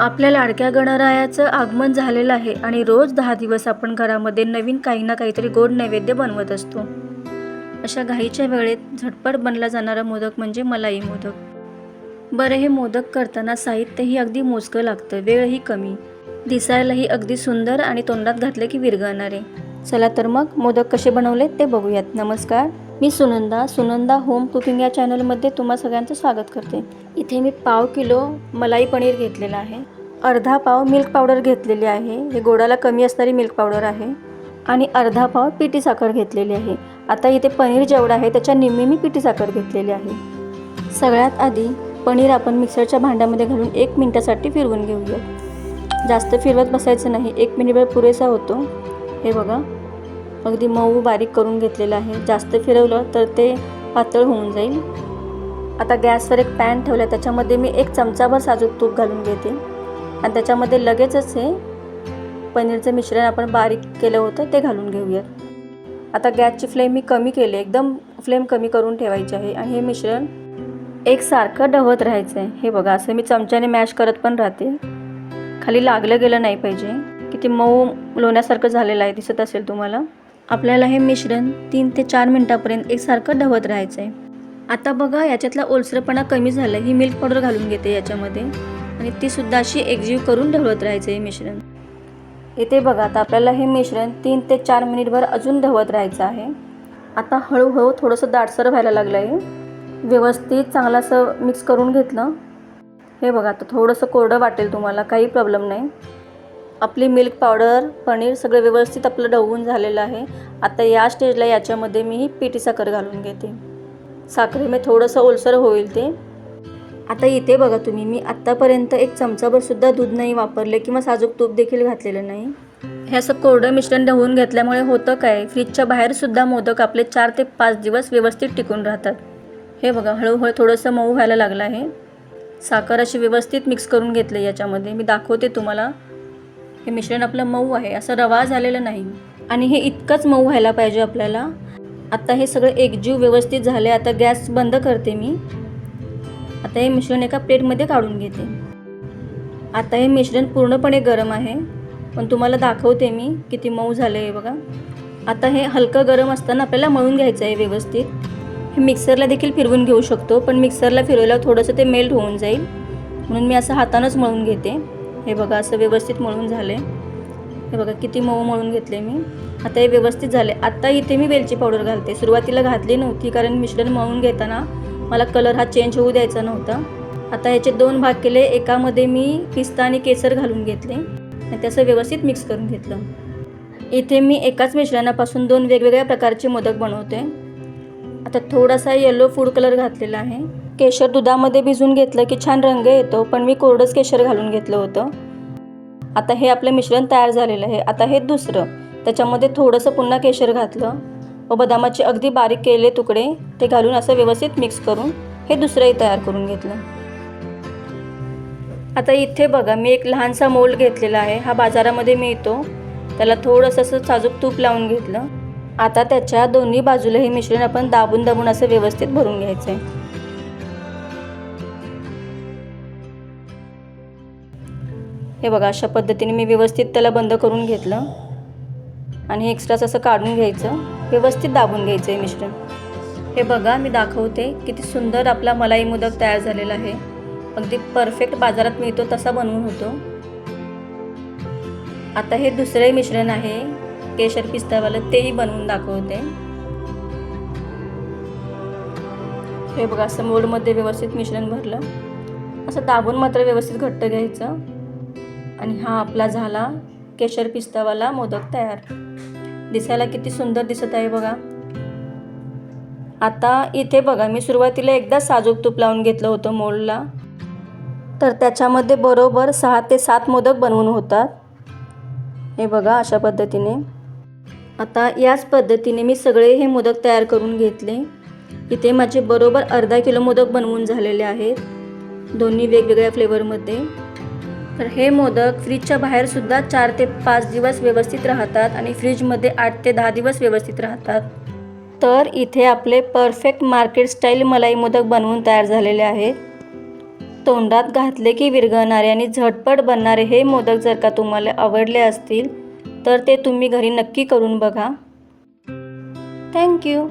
आपल्या लाडक्या गणरायाचं आगमन झालेलं आहे आणि रोज दहा दिवस आपण घरामध्ये नवीन काही ना काहीतरी गोड नैवेद्य बनवत असतो. अशा घाईच्या वेळेत झटपट बनला जाणारा मोदक म्हणजे मलाई मोदक. बरं हे मोदक करताना साहित्यही अगदी मोजकं लागतं वेळही कमी. दिसायलाही अगदी सुंदर आणि तोंडात घातले की विरघळणारे. चला तर मग मोदक कसे बनवले ते बघूयात. नमस्कार. मी सुनंदा सुनंदा होम कुकिंग या चॅनलमध्ये तुम्हा सगळ्यांचं स्वागत करते. इथे मी पाव किलो मलाई पनीर घेतलेलं आहे. अर्धा पाव मिल्क पावडर घेतलेली आहे. हे गोडाला कमी असणारी मिल्क पावडर आहे. आणि अर्धा पाव पिठी साखर घेतलेली आहे. आता इथे पनीर जेवढं आहे त्याच्या निम्मी मी पिठी साखर घेतलेली आहे. सगळ्यात आधी पनीर आपण मिक्सरच्या भांड्यामध्ये घालून एक मिनटासाठी फिरवून घेऊया जास्त फिरवत बसायचं नाही. एक मिनिटभर पुरेसा होतो. हे बघा. अगदी मऊ बारीक करून घेतलेलं आहे. जास्त फिरवलं तर ते पातळ होऊन जाईल. आता गॅसवर एक पॅन ठेवला त्याच्यामध्ये मी एक चमचाभर साजूक तूप घालून घेते. आणि त्याच्यामध्ये लगेचच हे पनीरचं मिश्रण आपण बारीक केलं होतं ते घालून घेऊयात. आता गॅसची फ्लेम मी कमी केली एकदम फ्लेम कमी करून ठेवायची आहे. आणि हे मिश्रण एकसारखं ढवत राहायचं आहे हे बघा असं मी चमच्याने मॅश करत पण राहते. खाली लागलं गेलं नाही पाहिजे. किती मऊ लोण्यासारखं झालेलं आहे दिसत असेल तुम्हाला. आपल्याला हे मिश्रण तीन ते चार मिनटापर्यंत एकसारखं ढवत राहायचं आहे आता बघा याच्यातला ओलसरपणा कमी झाला ही मिल्क पावडर घालून घेते याच्यामध्ये. आणि ती सुद्धा अशी एकजीव करून ढवळत राहायचं हे मिश्रण. इथे बघा आता आपल्याला हे मिश्रण तीन ते चार मिनिटभर अजून ढवत राहायचं आहे. आता हळूहळू थोडंसं दाटसर व्हायला लागलं आहे व्यवस्थित चांगलं असं मिक्स करून घेतलं. हे बघा आता थोडंसं कोरडं वाटेल तुम्हाला काही प्रॉब्लेम नाही. आपली मिल्क पावडर पनीर सगळं व्यवस्थित आपलं ढवून झालेलं आहे. आता या स्टेजला याच्यामध्ये मी ही पिठी साखर घालून घेते. साखरेमध्ये थोडंसं ओलसर होईल ते. आता इथे बघा तुम्ही मी आत्तापर्यंत एक चमचाभरसुद्धा दूध नाही वापरले किंवा साजूक तूप देखील घातलेलं नाही. हे असं कोरडं मिश्रण ढवून घेतल्यामुळे होतं काय फ्रीजच्या बाहेरसुद्धा मोदक आपले चार ते पाच दिवस व्यवस्थित टिकून राहतात. हे बघा हळूहळू थोडंसं मऊ व्हायला लागलं आहे. साखर अशी व्यवस्थित मिक्स करून घेतले याच्यामध्ये. मी दाखवते तुम्हाला. हे मिश्रण आपलं मऊ आहे असं रवा झालेलं नाही. आणि हे इतकंच मऊ व्हायला पाहिजे आपल्याला. आता हे सगळं एकजीव व्यवस्थित झाले आता गॅस बंद करते मी. आता हे मिश्रण एका प्लेटमध्ये काढून घेते. आता हे मिश्रण पूर्णपणे गरम आहे. पण तुम्हाला दाखवते मी किती मऊ झालं आहे बघा. आता हे हलकं गरम असताना आपल्याला मळून घ्यायचं आहे व्यवस्थित. हे मिक्सरला देखील फिरवून घेऊ शकतो पण मिक्सरला फिरवल्यावर थोडंसं ते मेल्ट होऊन जाईल. म्हणून मी असं हातानंच मळून घेते. हे बघा असं व्यवस्थित मळून झाले हे बघा किती मऊ मळून घेतले मी. आता हे व्यवस्थित झाले आत्ता इथे मी वेलची पावडर घालते. सुरुवातीला घातली नव्हती कारण मिश्रण मळून घेताना मला कलर हा चेंज होऊ द्यायचा नव्हता. आता ह्याचे दोन भाग केले. एकामध्ये मी पिस्ता आणि केसर घालून घेतले. आणि त्याचं व्यवस्थित मिक्स करून घेतलं. इथे मी एकाच मिश्रणापासून दोन वेगवेगळ्या प्रकारचे मोदक बनवते. आता थोडासा येलो फूड कलर घातलेला आहे. केशर दुधामध्ये भिजून घेतलं की छान रंग येतो पण मी कोरडंच केशर घालून घेतलं होतं. आता हे आपलं मिश्रण तयार झालेलं आहे. आता हे दुसरं. त्याच्यामध्ये थोडंसं पुन्हा केशर घातलं. व बदामाचे अगदी बारीक केलेले तुकडे ते घालून असं व्यवस्थित मिक्स करून हे दुसरंही तयार करून घेतलं. आता इथे बघा मी एक लहानसा मोल्ड घेतलेला आहे. हा बाजारामध्ये मिळतो. त्याला थोडंसं असं साजूक तूप लावून घेतलं. आता त्याच्या दोन्ही बाजूला हे मिश्रण आपण दाबून दाबून असं व्यवस्थित भरून घ्यायचं आहे हे बघा अशा पद्धतीने मी व्यवस्थित त्याला बंद करून घेतलं. आणि एक्स्ट्राच असं काढून घ्यायचं. व्यवस्थित दाबून घ्यायचं आहे मिश्रण. हे बघा मी दाखवते किती सुंदर आपला मलाई मोदक तयार झालेला आहे. अगदी परफेक्ट बाजारात मिळतो तसा बनवून होतो. आता हे दुसरे मिश्रण आहे. केशर पिस्तावालं तेही बनवून दाखवते. हे बघा असं मोडमध्ये व्यवस्थित मिश्रण भरलं. असं दाबून मात्र व्यवस्थित घट्ट घ्यायचं. आणि हा आपला झाला केशर पिस्तावाला मोदक तयार. दिसायला किती सुंदर दिसत आहे बघा. आता इथे बघा मी सुरुवातीला एकदा साजूक तूप लावून घेतलं होतं मोडला तर त्याच्यामध्ये बरोबर सहा ते सात मोदक बनवून होतात. हे बघा अशा पद्धतीने. आता याच पद्धतीने मी सगळे हे मोदक तयार करून घेतले. इथे माझे बरोबर अर्धा किलो मोदक बनवून झालेले आहेत. दोन्ही वेगवेगळ्या फ्लेवरमध्ये तर हे मोदक फ्रीजच्या बाहेरसुद्धा चार ते पाच दिवस व्यवस्थित राहतात आणि फ्रीजमध्ये आठ ते दहा दिवस व्यवस्थित राहतात. तर इथे आपले परफेक्ट मार्केट स्टाईल मलाई मोदक बनवून तयार झालेले आहे. तोंडात घातले की विरघळणारे आणि झटपट बनणारे हे मोदक जर का तुम्हाला आवडले असतील तर ते तुम्ही घरी नक्की करून बघा. थँक्यू